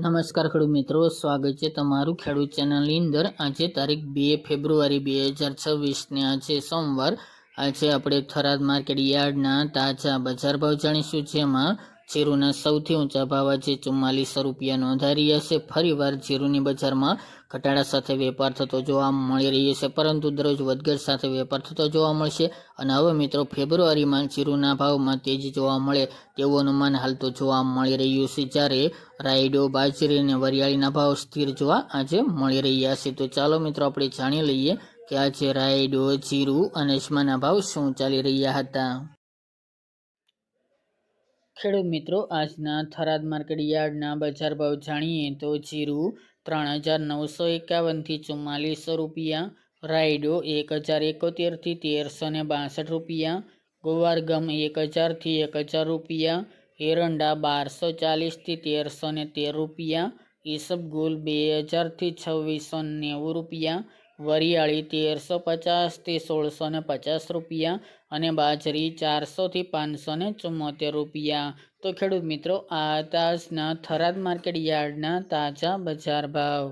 નમસ્કાર ખેડૂત મિત્રો, સ્વાગત છે તમારું ખેડૂત ચેનલની અંદર. આજે તારીખ બે ફેબ્રુઆરી બે હજાર છવ્વીસને, આજે સોમવાર. આજે આપણે થરાદ માર્કેટ યાર્ડના તાજા બજાર ભાવ જાણીશું, જેમાં જીરુના સૌથી ઊંચા ભાવ આજે ચુમ્માલીસો રૂપિયા નોંધાઈ રહ્યા છે ફરીવાર જીરુની બજારમાં ઘટાડા સાથે વેપાર થતો જોવા મળી રહ્યો છે, પરંતુ દરરોજ વધઘટ સાથે વેપાર થતો જોવા મળશે અને હવે મિત્રો ફેબ્રુઆરીમાં જીરુના ભાવમાં તેજી જોવા મળે તેવું અનુમાન હાલતું જોવા મળી રહ્યું છે, જ્યારે રાયડો, બાજરી અને વરિયાળીના ભાવ સ્થિર જોવા આજે મળી રહ્યા છે. તો ચાલો મિત્રો આપણે જાણી લઈએ કે આજે રાયડો, જીરું અને અજમાના ભાવ શું ચાલી રહ્યા હતા. ખેડૂત મિત્રો, આજના થરાદ માર્કેટ યાર્ડના બજાર ભાવ જાણીએ તો જીરું ત્રણ હજાર નવસો એકાવનથી ચુમ્માલીસો રૂપિયા, રાયડો એક હજાર એકોતેરથી તેરસો ને બાસઠ રૂપિયા, ગોવારગમ એક હજારથી એક હજાર રૂપિયા, એરંડા બારસો ચાલીસથી તેરસો ને તેર રૂપિયા ઈસબગુલ બે હજારથી છવ્વીસો નેવું રૂપિયા વરિયાળી તેરસો પચાસથી સોળસો ને પચાસ રૂપિયા અને બાજરી ચારસોથી પાંચસો ને ચુમ્મોતેર રૂપિયા. તો ખેડૂત મિત્રો, આ તાજના થરાદ માર્કેટ યાર્ડના તાજા બજાર ભાવ.